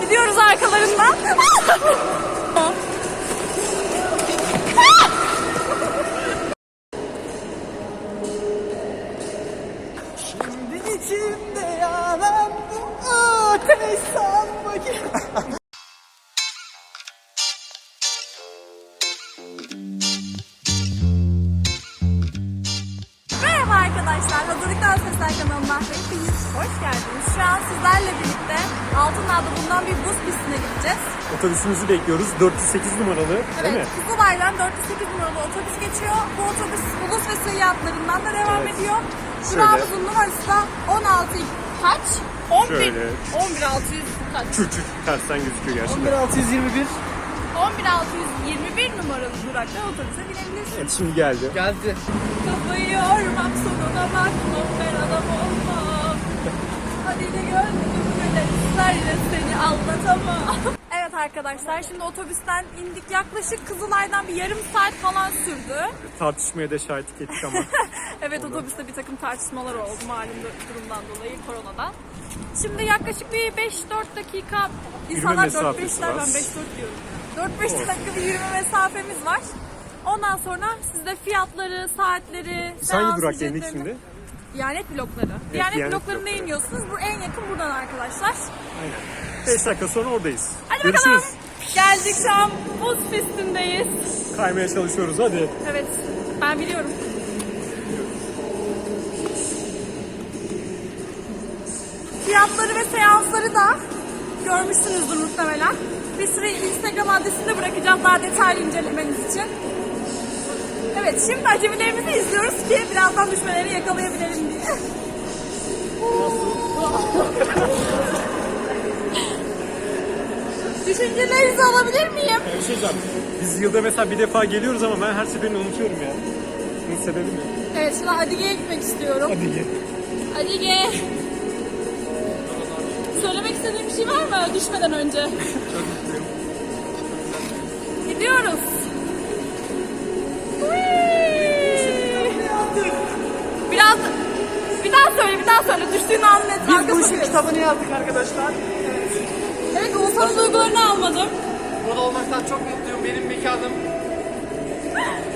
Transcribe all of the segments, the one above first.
Gidiyoruz arkalarından. arkadaşlar. Hazırlıktan Sesler kanalına hepiniz hoş geldiniz. Şu an sizlerle birlikte Altınağ'da bulunan bir buz pistine gideceğiz. Otobüsümüzü bekliyoruz. 408 numaralı değil Evet, mi? Kızılay'dan 408 numaralı otobüs geçiyor. Bu otobüs ulus ve sığ hatlarından da devam Evet. ediyor. Durağımızın numarası da 16 kaç? 11. Şöyle. 11600 kaç? Çür çür tersten gözüküyor gerçekten. 11621 11621 numaralı durakta otobüse binebilirsiniz. Evet şimdi geldi. geldi. Kafayı yormam sonuna bakmam ben adam olmam. Hadi de gönlüm böyle seni anlatamam. Evet arkadaşlar şimdi otobüsten indik. Yaklaşık Kızılay'dan bir yarım saat falan sürdü. Tartışmaya da şahitlik ettik ama. Evet otobüste bir takım tartışmalar oldu malum durumdan dolayı koronadan. Şimdi yaklaşık bir 5-4 dakika insanlar mesafesi 4-5'ler ben var. 5-4 diyorum. 4-5 dakika bir yürüme mesafemiz var. Ondan sonra size fiyatları, saatleri, Biz hangi seans durakta indik ücretlerini- şimdi? Diyanet blokları. Diyanet, Diyanet bloklarında blokları. iniyorsunuz. Bu en yakın buradan arkadaşlar. Aynen. 5 dakika sonra oradayız. Hadi Görüşürüz. bakalım. Geldik şu an buz pistindeyiz. Kaymaya çalışıyoruz hadi. Evet ben biliyorum. Fiyatları ve seansları da görmüşsünüzdür muhtemelen. Bir süre Instagram adresinde bırakacağım daha detaylı incelemeniz için. Evet şimdi acemilerimizi izliyoruz ki birazdan düşmeleri yakalayabilelim diye. Düşüncelerinizi alabilir miyim? Bir şey. Biz yılda mesela bir defa geliyoruz ama ben her seferini unutuyorum ya. Bunun sebebi ne? Evet şimdi Adige'ye gitmek istiyorum. Hadi gel. Adige. İstediğim bir şey var mı düşmeden önce? Gidiyoruz. Whee! Biraz bir daha söyle, bir daha söyle. Düştüğün anın Biz etrafı bu işin kitabını yazdık arkadaşlar. Evet, Oğuzhan'ın duygularını almadım. Burada olmaktan çok mutluyum. Benim mekanım.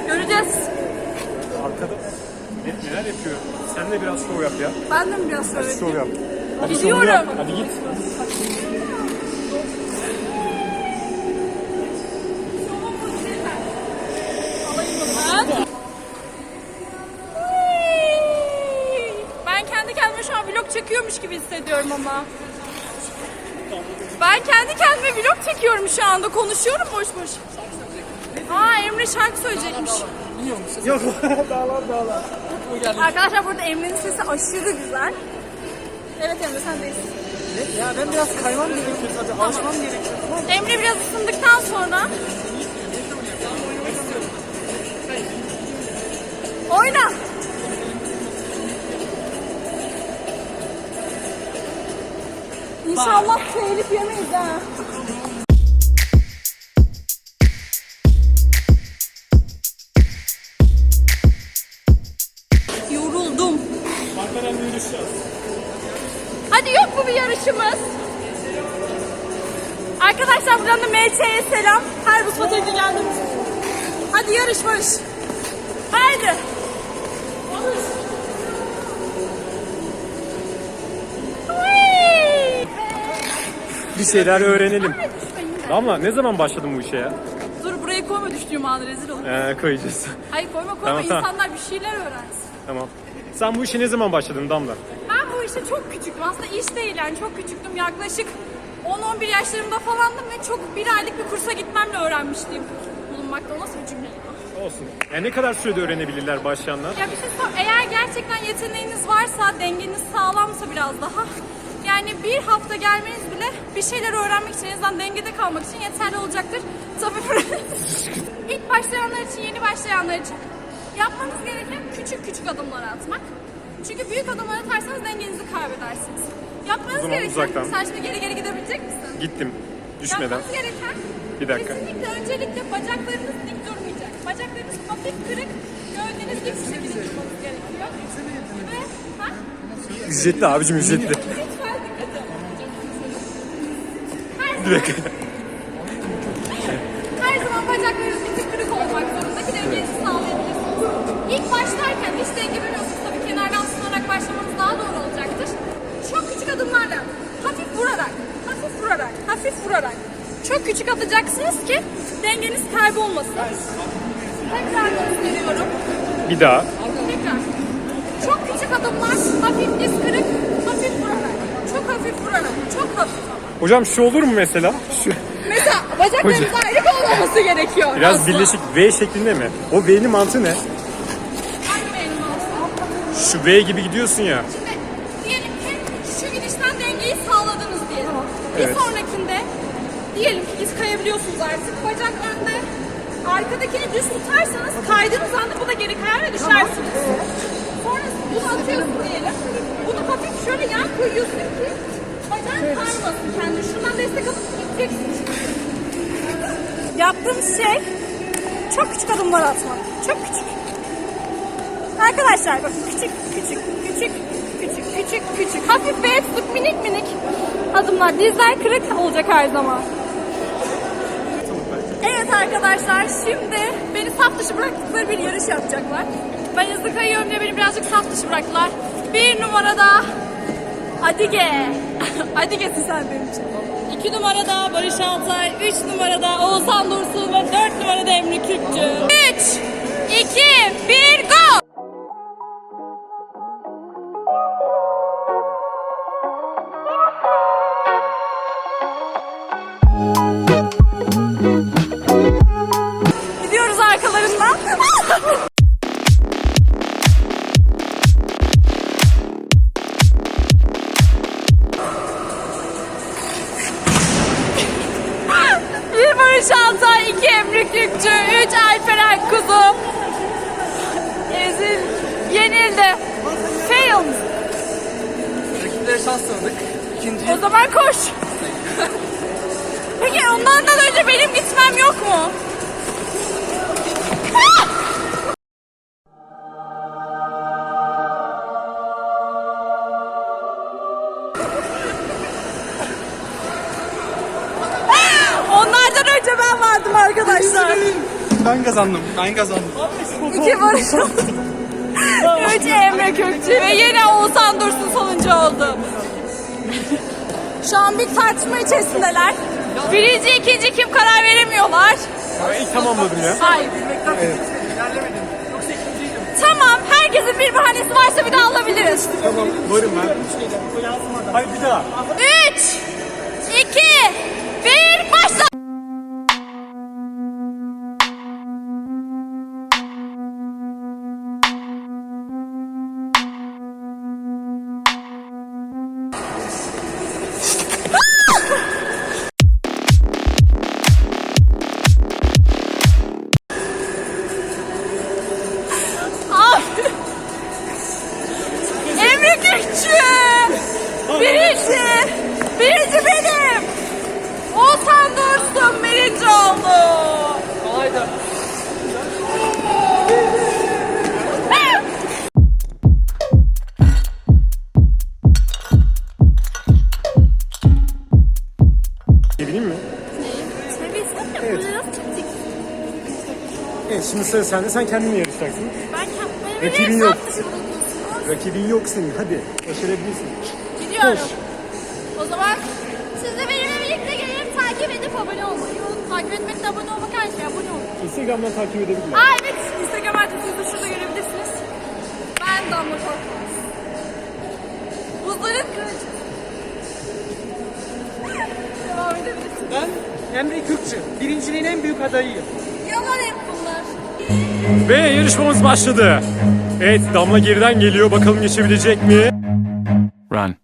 Göreceğiz. Arkada ne- neler yapıyor? Sen de biraz şov yap ya. Ben de mi biraz Hadi şov söyleyeyim? yap. Hadi Gidiyorum. yap. Hadi git. Ben. Kendi kendime şu an vlog çekiyormuş gibi hissediyorum ama. Ben kendi kendime vlog çekiyorum şu anda. Konuşuyorum boş boş. Aa Emre şarkı söyleyecekmiş. Yok dağlar dağlar. Arkadaşlar burada Emre'nin sesi aşırı güzel. Evet Emre sendeyiz. Ya ben biraz kaymam gerekiyor sadece. Alışmam gerekiyor. Emre biraz ısındıktan sonra Oyna. İnşallah telif yemeyiz ha. Arkadaşlar buradan da MÇ'ye selam. Her Rus Fatih'e geldiğimiz. Hadi yarışmış. Haydi. Whee! Bir şeyler öğrenelim. Damla ne zaman başladın bu işe ya? Dur burayı koyma düştüğüm an rezil olur. Ee, koyacağız. Hayır koyma koyma Tamam, tamam. insanlar bir şeyler öğrensin. tamam. Sen bu işe ne zaman başladın Damla? Ben bu işte çok küçüktüm. Aslında iş değil yani çok küçüktüm. Yaklaşık 10-11 yaşlarımda falandım ve çok bir aylık bir kursa gitmemle öğrenmiştim bulunmakta. O nasıl bir cümle? Olsun. Yani ne kadar sürede öğrenebilirler başlayanlar? Ya bir şey sor. Eğer gerçekten yeteneğiniz varsa, dengeniz sağlamsa biraz daha yani bir hafta gelmeniz bile bir şeyler öğrenmek için, en azından dengede kalmak için yeterli olacaktır. Tabii ilk başlayanlar için, yeni başlayanlar için yapmanız gereken küçük küçük adımlar atmak. Çünkü büyük adımlar atarsanız dengenizi kaybedersiniz. Yapmanız zaman gereken, uzaktan. sen şimdi geri geri gidebilecek misin? Gittim. Düşmeden. Yapmanız gereken bir dakika. Kesinlikle öncelikle bacaklarınız dik durmayacak. Bacaklarınız hafif kırık, gövdeniz gibi bir şekilde durmanız gerekiyor. Ve, ha? Ücretli abicim ücretli. Lütfen dikkat edin. Her zaman. Küçük atacaksınız ki dengeniz kaybolmasın. Tekrar gösteriyorum. Bir daha. Tekrar. Çok küçük adımlar, hafif diz kırık, hafif vurarak. Çok hafif vurarak, çok hafif. Hocam şu olur mu mesela? Şu. Mesela bacaklarınız Hocam. ayrı olmaması gerekiyor. Biraz Asla. birleşik V şeklinde mi? O V'nin mantığı ne? Hangi benim olsun? Şu V gibi gidiyorsun ya. Şimdi diyelim ki şu gidişten dengeyi sağladınız diyelim. Bir Evet. Diyelim ki biz kayabiliyorsunuz artık. Bacak önde. Arkadakini düz tutarsanız kaydığınız anda bu da geri kayar ve düşersiniz. Sonra bunu atıyorsun diyelim. Bunu hafif şöyle yan koyuyorsun ki bacağın kaymasın kendi. Şuradan destek alıp gideceksin. Yaptığımız şey çok küçük adımlar atmak. Çok küçük. Arkadaşlar bak küçük küçük küçük küçük küçük küçük hafif ve minik minik adımlar. Dizler kırık olacak her zaman. Evet arkadaşlar şimdi beni saf dışı bıraktıkları bir yarış yapacaklar. Ben hızlı kayıyorum diye beni birazcık saf dışı bıraktılar. Bir numarada Adige. Adige'sin sen benim için. İki numarada Barış Altay, üç numarada Oğuzhan Dursun ve dört numarada Emre Kürkçü. Üç, iki, bir, go! Şans tanıdık. İkinci O zaman koş. Peki onlardan önce benim gitmem yok mu? Onlardan önce ben vardım arkadaşlar. ben kazandım. Ben kazandım. İki Barış Üç Emre Kökçü ve yine Oğuzhan Dursun sonuncu oldu. Şu an bir tartışma içerisindeler. Birinci, ikinci kim karar veremiyorlar. Ben ilk tamamladım ya. Hayır. Tamam, herkesin bir bahanesi varsa bir daha alabiliriz. Tamam varım ben. Hayır bir daha. Üç, iki, bir, başla. Sıra sende. Sen kendin mi yarışacaksın? Ben kendime Rakibin yok. Rakibin yok senin. Hadi. Başarabilirsin. Gidiyorum. Koş. O zaman siz de benimle birlikte gelin takip edip abone olmayı. Takip etmek de abone olmak aynı şey. Abone olun. Instagram'dan takip edebilirler. Aa evet. Instagram adresinizi de şurada görebilirsiniz. Ben Damla Korkmaz. Buzların kılıcı. Devam edebilirsiniz. Ben Emre Kürkçü. Birinciliğin en büyük adayıyım. Yalan hep bunlar. Ve yarışmamız başladı. Evet Damla geriden geliyor. Bakalım geçebilecek mi? Run.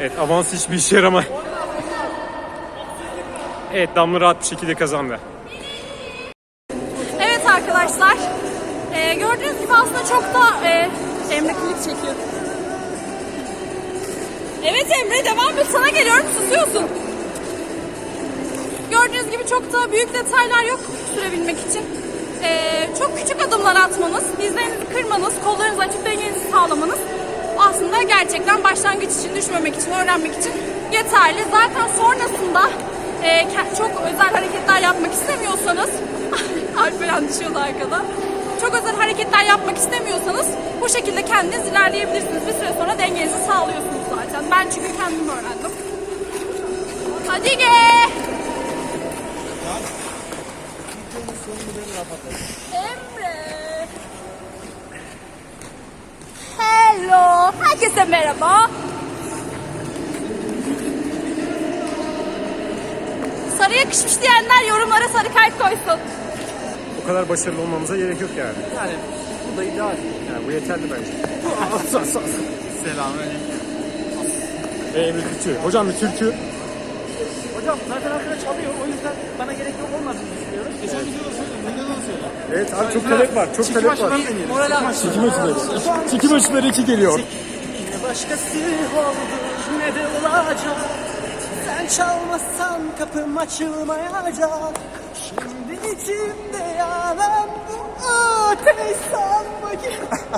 Evet avans hiçbir işe yaramay. Evet Damla rahat bir şekilde kazandı. Evet arkadaşlar. Ee, gördüğünüz gibi aslında çok da e, Emre klip çekiyor. Evet Emre devam et. Sana geliyorum susuyorsun. Gördüğünüz gibi çok da büyük detaylar yok sürebilmek için. Ee, çok küçük adımlar atmanız, dizlerinizi kırmanız, kollarınızı açıp dengenizi sağlamanız aslında gerçekten başlangıç için, düşmemek için, öğrenmek için yeterli. Zaten sonrasında e, çok özel hareketler yapmak istemiyorsanız Alperen düşüyordu arkada. Çok özel hareketler yapmak istemiyorsanız bu şekilde kendiniz ilerleyebilirsiniz. Bir süre sonra dengenizi sağlıyorsunuz zaten. Ben çünkü kendim öğrendim. Hadi gel. Emre. Hello. Herkese merhaba. Sarı yakışmış diyenler yorumlara sarı kalp koysun. O kadar başarılı olmamıza gerek yok yani. Yani bu da ideal. Yani bu yeterli bence. Selamünaleyküm. Ve Emre Türkçü. Hocam bir türkü. Hocam zaten arkada çalıyor. O yüzden bana gerek yok olmadığını düşünüyorum. Geçen videoda söyledim. Videoda söyle. Evet abi çok talep var. Çok talep var. Moral al. Çekim ölçüleri. Çekim ölçüleri 2 geliyor. Ne başkası oldu ne de olacak. Sen çalmazsan kapım açılmayacak. Şimdi içimde yanan bu ateş sanma ki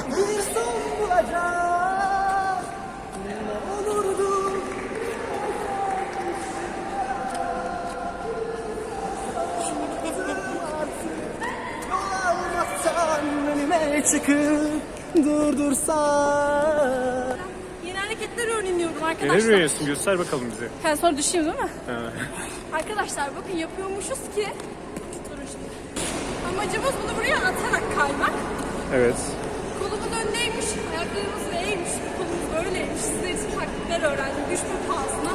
bir son bulacak. Çıkıp durdursan Yeni hareketler öğreniyorum Neler arkadaşlar. öğreniyorsun? Göster bakalım bize. Ben sonra düşeyim değil mi? Ha. Arkadaşlar bakın yapıyormuşuz ki. Durun şimdi. Amacımız bunu buraya atarak kaymak. Evet. Kolumun önündeymiş, ayaklarımız eğmiş, kolumuz böyleymiş. Sizler için taktikler öğrendim, düşme pahasına.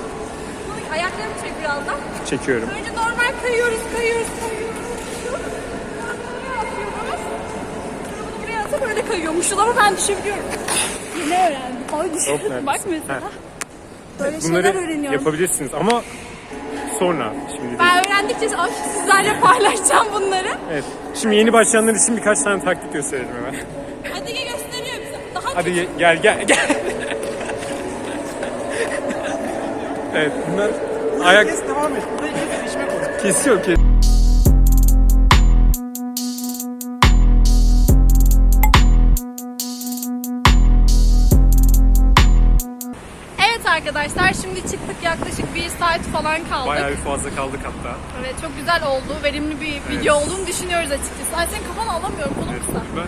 Bunu ayaklarımı çek birazdan. Çekiyorum. Önce normal kayıyoruz, kayıyoruz, kayıyoruz. Buraya atıyoruz. Sonra bunu buraya ama ben düşebiliyorum. Yeni öğrendim. Ay düşüyorum. Bak mesela. Böyle Bunları şeyler öğreniyorum. yapabilirsiniz ama sonra. Şimdi değil. Ben öğrendikçe sizlerle paylaşacağım bunları. Evet. Şimdi yeni başlayanlar için birkaç tane taktik gösterelim hemen. Hadi gel gösteriyor bize. Daha Hadi ge- gel gel gel. evet bunlar ayak Kes devam et. Burayı kes değişmek olur. kesiyor arkadaşlar şimdi çıktık yaklaşık bir saat falan kaldık. Bayağı bir fazla kaldık hatta. Evet çok güzel oldu. Verimli bir video olduğunu düşünüyoruz açıkçası. Ay senin kafanı alamıyorum kolum Evet, kısa. ben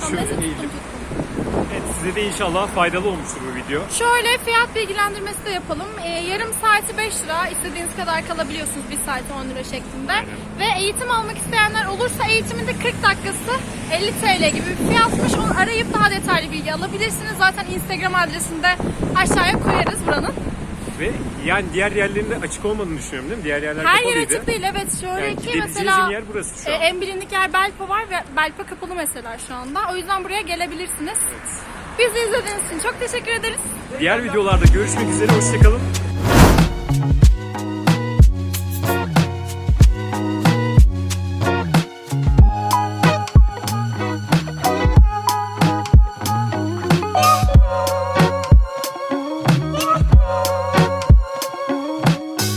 Tamam, neyse, şöyle tuttum, tuttum. Evet, size de inşallah faydalı olmuştur bu video. Şöyle fiyat bilgilendirmesi de yapalım. Ee, yarım saati 5 lira. istediğiniz kadar kalabiliyorsunuz. Bir saati 10 lira şeklinde. Ve eğitim almak isteyenler olursa eğitimin de 40 dakikası 50 TL gibi bir fiyatmış. Onu arayıp daha detaylı bilgi alabilirsiniz. Zaten Instagram adresinde aşağıya koyarız buranın. Ve yani diğer yerlerinde açık olmadığını düşünüyorum değil mi? Diğer yerler Her yer kapalıydı. açık değil evet. Şöyle Yani ki gidebileceğiniz mesela yer burası şu e, an. en bilindik yer Belpa var ve Belpa kapalı mesela şu anda. O yüzden buraya gelebilirsiniz. Bizi izlediğiniz için çok teşekkür ederiz. Diğer videolarda görüşmek üzere. Hoşçakalın.